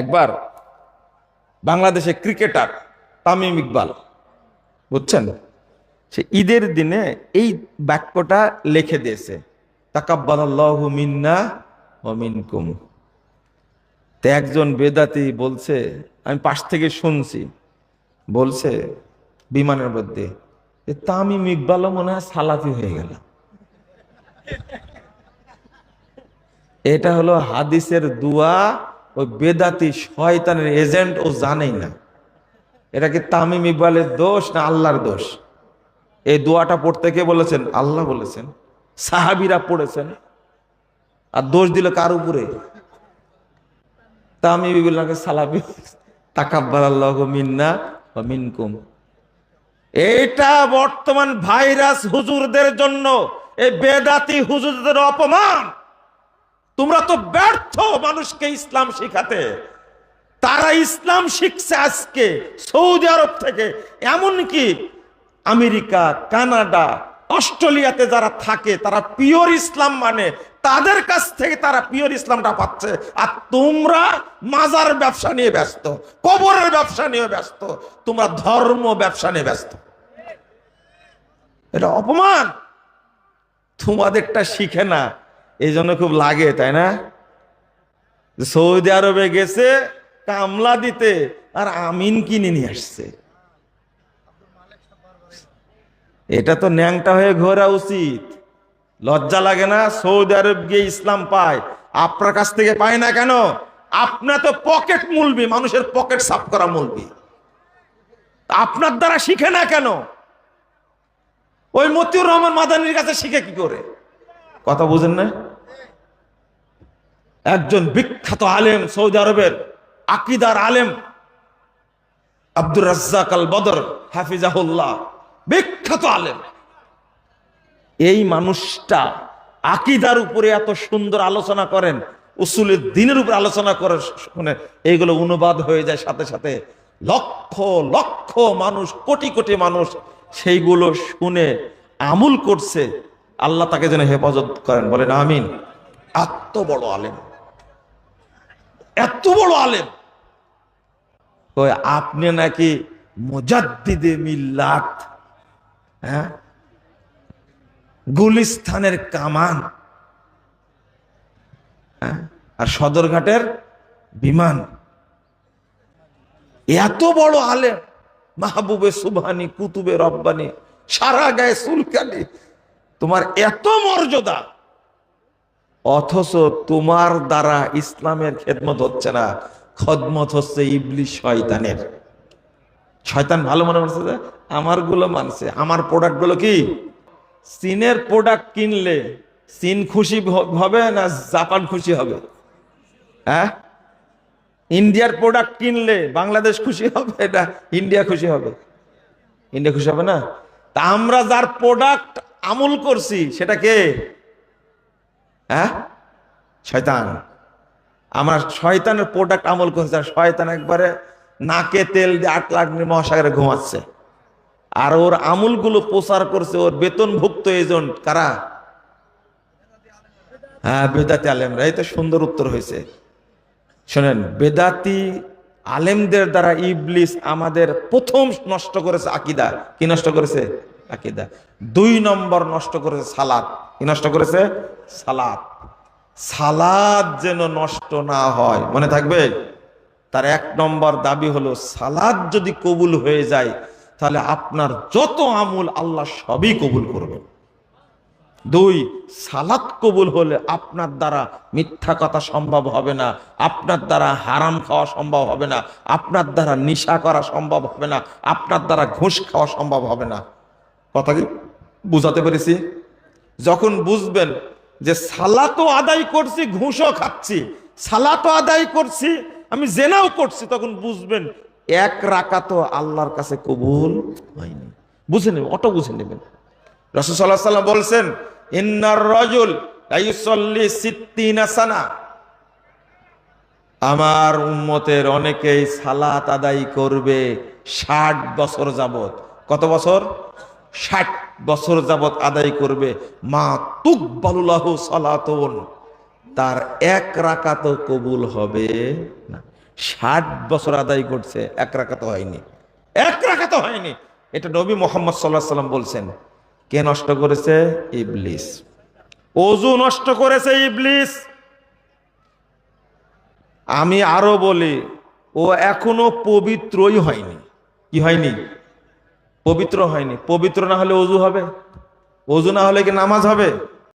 একবার বাংলাদেশে ক্রিকেটার তামিম ইকবাল, বুঝছেন? সে ঈদের দিনে এই বাক্যটা লিখে দিয়েছে মিনকুম। তো একজন বেদাতি বলছে, আমি পাশ থেকে শুনছি, বলছে বিমানের মধ্যে তামিম ইকবালও মনে হয় সালাতি হয়ে গেল। এটা হলো হাদিসের দুয়া ওই বেদাতি শয়তানের এজেন্ট ও জানেই না। এটা কি তামিম ইকবালের দোষ না আল্লাহর দোষ? এই দোয়াটা পড়তে কে বলেছেন? আল্লাহ বলেছেন। সাহাবিরা পড়েছেন। আর দোষ দিল কার উপরে? তামিম ইকবালকে সালাবি তাকাব্বাল আল্লাহ মিন্না বা মিনকুম। এটা বর্তমান ভাইরাস হুজুরদের জন্য, এই বেদাতি হুজুরদের অপমান। তোমরা তো ব্যর্থ মানুষকে ইসলাম শিখাতে। তারা ইসলাম শিখছে আজকে সৌদি আরব থেকে। এমনকি আমেরিকা, কানাডা, অস্ট্রেলিয়াতে যারা থাকে, তারা পিওর ইসলাম মানে। তাদের কাছ থেকে তারা পিওর ইসলামটা পাচ্ছে। আর তোমরা মাজার ব্যবসা নিয়ে ব্যস্ত, কবরের ব্যবসা নিয়ে ব্যস্ত, তোমরা ধর্ম ব্যবসা নিয়ে ব্যস্ত। এটা অপমান। তোমাদেরটা শিখে না। এই জন্য খুব লাগে, তাই না? সৌদি আরবে গেছে, কামলা দিতে, আর আমিন কিনে নিয়ে আসছে। এটা তো ন্যাংটা হয়ে ঘোরা উচিত। লজ্জা লাগে না? সৌদি আরব গিয়ে ইসলাম পায়। আপনার কাছ থেকে পায় না কেন? আপনার তো পকেট মুলবি, মানুষের পকেট সাফ করা মুলবি। আপনার দ্বারা শিখে না কেন? ওই মতিউর রহমান মাদানির কাছে শিখে কি করে? কথা বুঝেন না? একজন বিখ্যাত আলেম সৌদি আরবের আকিদার আলেম আব্দুর রাজ্জাক আল বদর হাফিজাহুল্লাহ, বিখ্যাত আলেম। এই মানুষটা আকিদার উপরে এত সুন্দর আলোচনা করেন, উসুলের দিনের উপরে আলোচনা করে শুনে এইগুলো অনুবাদ হয়ে যায় সাথে সাথে। লক্ষ লক্ষ মানুষ, কোটি কোটি মানুষ সেইগুলো শুনে আমুল করছে। আল্লাহ তাকে যেন হেফাজত করেন, বলেন আমিন। এত বড় আলেম। এত বড় আলেম। কই আপনি নাকি মুজাদ্দিদে মিল্লাত? হ্যাঁ? গুলিস্তানের কামান। হ্যাঁ? আর সদরঘাটের বিমান। এত বড় আলেম। মাহবুবে সুবহানি, কুতুবে রব্বানি, সারা গায়ে সুলকানি তোমার এত মর্যাদা। অথচ তোমার দ্বারা ইসলামের খেদমত হচ্ছে না। খদমত হচ্ছে ইবলি শয়তানের। শয়তান ভালো মনে করছে যে আমারগুলো মানছে। আমার প্রোডাক্টগুলো কি? চীনের প্রোডাক্ট কিনলে চীন খুশি হবে না জাপান খুশি হবে? হ্যাঁ? ইন্ডিয়ার প্রোডাক্ট কিনলে বাংলাদেশ খুশি হবে না ইন্ডিয়া খুশি হবে? ইন্ডিয়া খুশি হবে না? তা আমরা যার প্রোডাক্ট আমল করছি, সেটা কে? হ্যাঁ? শয়তান। আমার শয়তানের প্রোডাক্ট আমল করছে শয়তান একবারে নাকে তেল দিয়ে আট লাখ মহাসাগরে ঘুমাচ্ছে। আর ওর আমুলগুলো প্রচার করছে, ওর বেতনভুক্ত এজেন্ট কারা? হ্যাঁ বেদাতি আলেমরা। এই তো সুন্দর উত্তর হয়েছে। শোনেন, বেদাতি আলেমদের দ্বারা ইবলিস আমাদের প্রথম নষ্ট করেছে আকিদা। কি নষ্ট করেছে? আকিদা। দুই নম্বর নষ্ট করেছে সালাদ। কি নষ্ট করেছে? সালাদ। সালাদ যেন নষ্ট না হয়, মনে থাকবে? তার এক নম্বর দাবি হলো, সালাদ যদি কবুল হয়ে যায়, তাহলে আপনার যত আমুল আল্লাহ সবই কবুল করবে দুই সালাত কবুল হলে আপনার দ্বারা মিথ্যা কথা সম্ভব হবে না, আপনার দ্বারা হারাম খাওয়া সম্ভব হবে না, আপনার দ্বারা নিশা করা সম্ভব হবে না, আপনার দ্বারা ঘুষ খাওয়া সম্ভব হবে না। কথা কি? বুঝাতে পেরেছি? যখন বুঝবেন যে সালাতও আদায় করছি, ঘুষও খাচ্ছি। সালাতও আদায় করছি, আমি জেনাও করছি, তখন বুঝবেন এক রাকা তো আল্লাহর কাছে কবুল হয়নি। বুঝে নেবেন, অটো বুঝে নেবেন। রসুল্লাহ সাল্লাম বলছেন, ইন্নার রজুল সানা। আমার উম্মতের অনেকেই সালাত আদায় করবে ষাট বছর যাবত কত বছর? ষাট বছর যাবত আদায় করবে। মা তুকবালুল্লাহ সালাতন। তার এক রাকাত কবুল হবে না। ষাট বছর আদায় করছে, এক রাখাত হয়নি। এক রাখাত হয়নি। এটা নবী মোহাম্মদ সাল্লাহ সাল্লাম বলছেন। কে নষ্ট করেছে? ইবলিস। অজু নষ্ট করেছে ইবলিস। আমি আরও বলি, ও এখনও পবিত্রই হয়নি। কি হয়নি? পবিত্র হয়নি। পবিত্র না হলে অজু হবে? অজু না হলে কি নামাজ হবে?